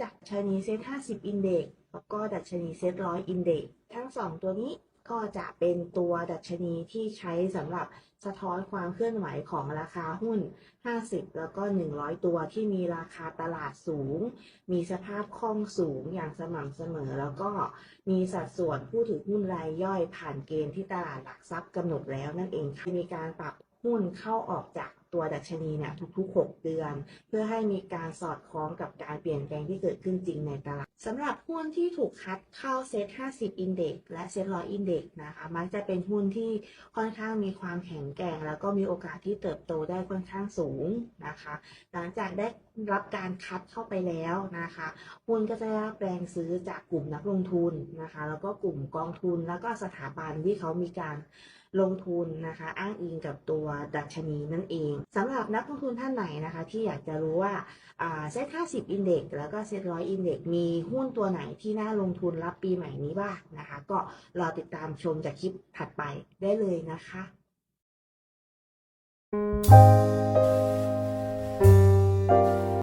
จักดัชนีเซ็ต50อินเด็กแล้วก็ดัชนีเซ็ตร้อยอินเด็กทั้งสองตัวนี้ก็จะเป็นตัวดัชนีที่ใช้สำหรับสะท้อนความเคลื่อนไหวของราคาหุ้น 50 แล้วก็ 100 ตัวที่มีราคาตลาดสูง มีสภาพคล่องสูงอย่างสม่ำเสมอ แล้วก็มีสัดส่วนผู้ถือหุ้นรายย่อยผ่านเกณฑ์ที่ตลาดหลักทรัพย์กำหนดแล้วนั่นเองค่ะมีการปรับหุ้นเข้าออกจาก ตัวดัชนีเนี่ยทุกๆ 6 เดือน เพื่อให้มีการสอดคล้องกับการเปลี่ยนแปลงที่เกิดขึ้นจริงในตลาดสำหรับหุ้นที่ถูกคัดเข้าเซ็ต50อินเด็กและเซ็ตร้อยอินเด็กนะคะมักจะเป็นหุ้นที่ค่อนข้างมีความแข็งแกร่ง แล้วก็มีโอกาสที่เติบโตได้ค่อนข้างสูงนะคะ หลังจากได้รับการคัดเข้าไปแล้วนะคะหุ้นก็จะได้รับแรงซื้อจากกลุ่มนักลงทุนนะคะ แล้วก็กลุ่มกองทุนแล้วก็สถาบันที่เขามีการ ลงทุนนะคะอ้างอิงกับตัวดัชนีนั่นเองสำหรับนักลงทุนท่านไหนนะคะ ที่อยากจะรู้ว่าเซ็ต50อินเด็กแล้วก็เซ็ตร้อยอินเด็กมีหุ้นตัวไหนที่น่าลงทุนรับปีใหม่นี้บ้างนะคะ ก็รอติดตามชมจากคลิปถัดไปได้เลยนะคะ